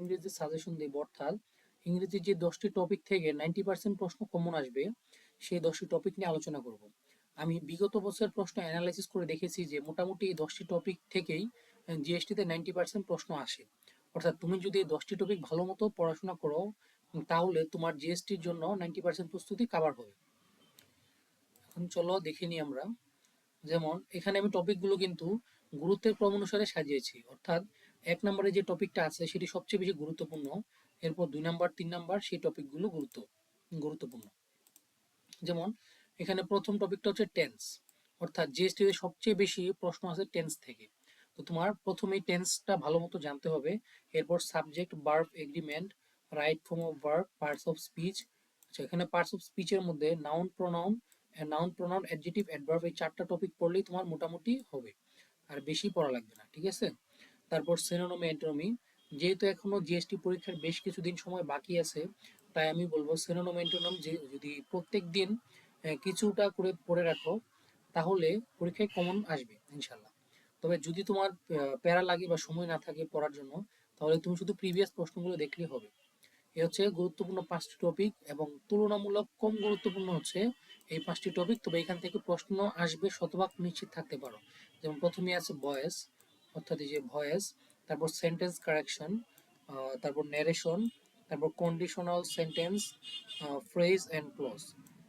ইংরেজি সাজেশন দিব, অর্থাৎ ইংরেজি যে দশটি টপিক থেকে নাইনটি পার্সেন্ট প্রশ্ন কমন আসবে, সেই দশটি টপিক নিয়ে আলোচনা করব। আমি বিগত বছর প্রশ্ন অ্যানালাইসিস করে দেখেছি যে মোটামুটি এই দশটি টপিক থেকেই জিএসটিতে নাইনটি পার্সেন্ট প্রশ্ন আসে। অর্থাৎ তুমি যদি এই দশটি টপিক ভালো মতো পড়াশোনা করো তাহলে তোমার জিএসটির জন্য নাইনটি পার্সেন্ট প্রস্তুতি কাভার হবে। এখন চলো দেখে নিই আমরা। যেমন, এখানে আমি টপিকগুলো কিন্তু গুরুত্বের ক্রম অনুসারে সাজিয়েছি। অর্থাৎ এক নম্বরে যে টপিকটা আছে সেটি সবচেয়ে বেশি গুরুত্বপূর্ণ, এরপর দুই নাম্বার, তিন নাম্বার সেই টপিকগুলো গুরুত্ব, গুরুত্বপূর্ণ। যেমন, এখানে প্রথম টপিকটা হচ্ছে টেন্স অর্থাৎ জিএসটিতে সবচেয়ে বেশি প্রশ্ন আছে টেন্স থেকে। তো তোমার প্রথমেই টেন্সটা ভালো মতো জানতে হবে, এরপর subject verb agreement right form of verb parts of speech আচ্ছা এখানে পার্টস অফ স্পিচের মধ্যে noun pronoun noun pronoun adjective adverb এই চারটা টপিক পড়লেই তোমার মোটামুটি হবে, আর বেশি পড়া লাগবে না, ঠিক আছে? তারপর সেনোনমি অ্যান্টোনমি যেহেতু এখনও জিএসটি পরীক্ষার বেশ কিছুদিন সময় বাকি আছে, তাই আমি বলব সেনোনমি যে যদি প্রত্যেক দিন কিছুটা করে পড়ে রাখো, তাহলে পরীক্ষায় কমন আসবে ইনশাল্লাহ তবে যদি তোমার প্যারা লাগে বা সময় না থাকে পড়ার জন্য, তাহলে তুমি শুধু প্রিভিয়াস প্রশ্নগুলো দেখলেই হবে। এ হচ্ছে গুরুত্বপূর্ণ পাঁচটি টপিক এবং তুলনামূলক কম গুরুত্বপূর্ণ হচ্ছে এই পাঁচটি টপিক তবে এখান থেকে প্রশ্ন আসবে শতভাগ নিশ্চিত থাকতে পারো। যেমন প্রথমে আছে ভয়েস অর্থাৎ এই যে ভয়েস, তারপর সেন্টেন্স কারেকশন তারপর ন্যারেশন তারপর conditional sentence phrase and clause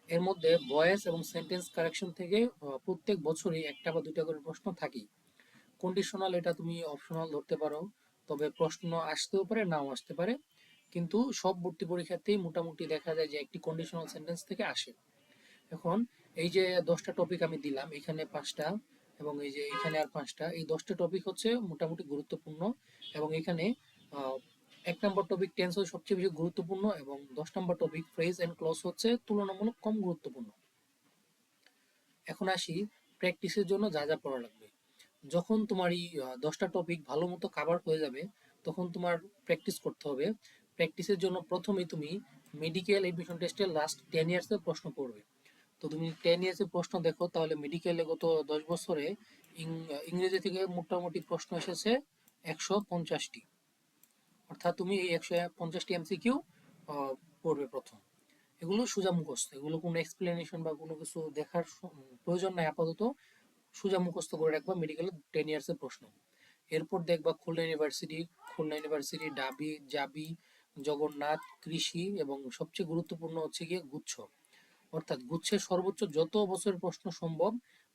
এর মধ্যে ভয়েস এবং সেন্টেন্স কারেকশন থেকে প্রত্যেক বছরই একটা বা দুটা করে প্রশ্ন থাকেই। কন্ডিশনাল এটা তুমি অপশনাল ধরতে পারো, তবে প্রশ্ন আসতেও পারে, নাও আসতে পারে। কিন্তু সব ভর্তি পরীক্ষাতেই মোটামুটি দেখা যায় যে একটি কন্ডিশনাল সেন্টেন্স থেকে আসে। এখন এই যে দশটা টপিক আমি দিলাম, এখানে পাঁচটা। এবং এই যে এখানে আর পাঁচটা, এই দশটা টপিক হচ্ছে মোটামুটি গুরুত্বপূর্ণ এবং এখানে এক নম্বর টপিক টেন্স হচ্ছে সবচেয়ে বেশি গুরুত্বপূর্ণ এবং দশ number topic phrase and clause হচ্ছে তুলনামূলক কম গুরুত্বপূর্ণ। এখন আসি প্র্যাকটিসের জন্য যা যা পড়া লাগবে। যখন তোমার এই দশটা টপিক ভালো মতো কাভার হয়ে যাবে, তখন তোমার প্র্যাকটিস করতে হবে। প্র্যাকটিসের জন্য প্রথমে তুমি মেডিকেল এডমিশন টেস্টের লাস্ট টেন ইয়ার্সের প্রশ্ন পড়বে। তো তুমি টেন ইয়ার্সের প্রশ্ন দেখো, তাহলে মেডিকেলে গত দশ বছরে ইংরেজি থেকে মোটামুটি প্রশ্ন এসেছে একশো পঞ্চাশটি। অর্থাৎ তুমি এই একশো পঞ্চাশটি এমসিকিউ পড়বে প্রথম। এগুলো সোজা মুখস্থ এগুলো কোনো এক্সপ্লেনেশন বা কোনো কিছু দেখার প্রয়োজন নাই, আপাতত সোজা মুখস্থ করে রাখবা মেডিকেল টেন ইয়ার্সের প্রশ্ন। এরপর দেখবা খুলনা ইউনিভার্সিটি খুলনা ইউনিভার্সিটি ডাবি, জাবি, জগন্নাথ, কৃষি এবং সবচেয়ে গুরুত্বপূর্ণ হচ্ছে গিয়ে গুচ্ছ। অর্থাৎ গুচ্ছের সর্বোচ্চ যত বছরের প্রশ্ন সম্ভব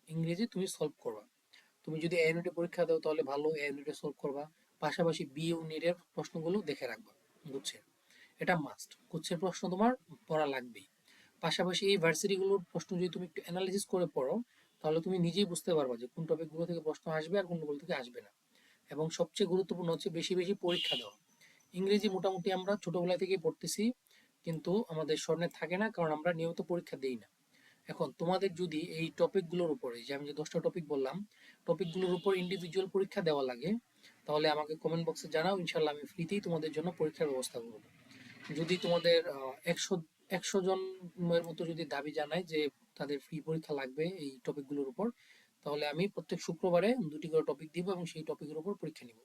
ইংরেজি তুমি সলভ করবা। তুমি যদি এ ইউনিটে পরীক্ষা দাও তাহলে ভালো এ ইউনিটে সলভ করবা। পাশাপাশি বি ইউনিটের প্রশ্নগুলো দেখে রাখবা গুচ্ছের। এটা মাস্ট গুচ্ছের প্রশ্ন তোমার পড়া লাগবেই। পাশাপাশি এই ভার্সিটিগুলোর প্রশ্ন যদি তুমি একটু অ্যানালিসিস করে পড়ো, তাহলে তুমি নিজেই বুঝতে পারবা যে কোন টপিকগুলো থেকে প্রশ্ন আসবে আর কোনগুলো থেকে আসবে না। এবং সবচেয়ে গুরুত্বপূর্ণ হচ্ছে বেশি বেশি পরীক্ষা দেওয়া। ইংরেজি মোটামুটি আমরা ছোটবেলা থেকেই পড়তেছি। কিন্তু আমাদের স্মরণে থাকে না, কারণ আমরা নিয়মিত পরীক্ষা দেই না। এখন তোমাদের যদি এই টপিকগুলোর উপরে যে আমি যে দশটা টপিক বললাম টপিকগুলোর উপর ইন্ডিভিজুয়াল পরীক্ষা দেওয়া লাগে, তাহলে আমাকে কমেন্ট বক্সে জানাও ইনশাল্লাহ আমি ফ্রিতেই তোমাদের জন্য পরীক্ষার ব্যবস্থা করব। যদি তোমাদের একশো একশো জনের মতো যদি দাবি জানায় যে তাদের ফ্রি পরীক্ষা লাগবে এই টপিকগুলোর উপর, তাহলে আমি প্রত্যেক শুক্রবারে দুটি করে টপিক দিব এবং সেই টপিকের উপর পরীক্ষা নিব।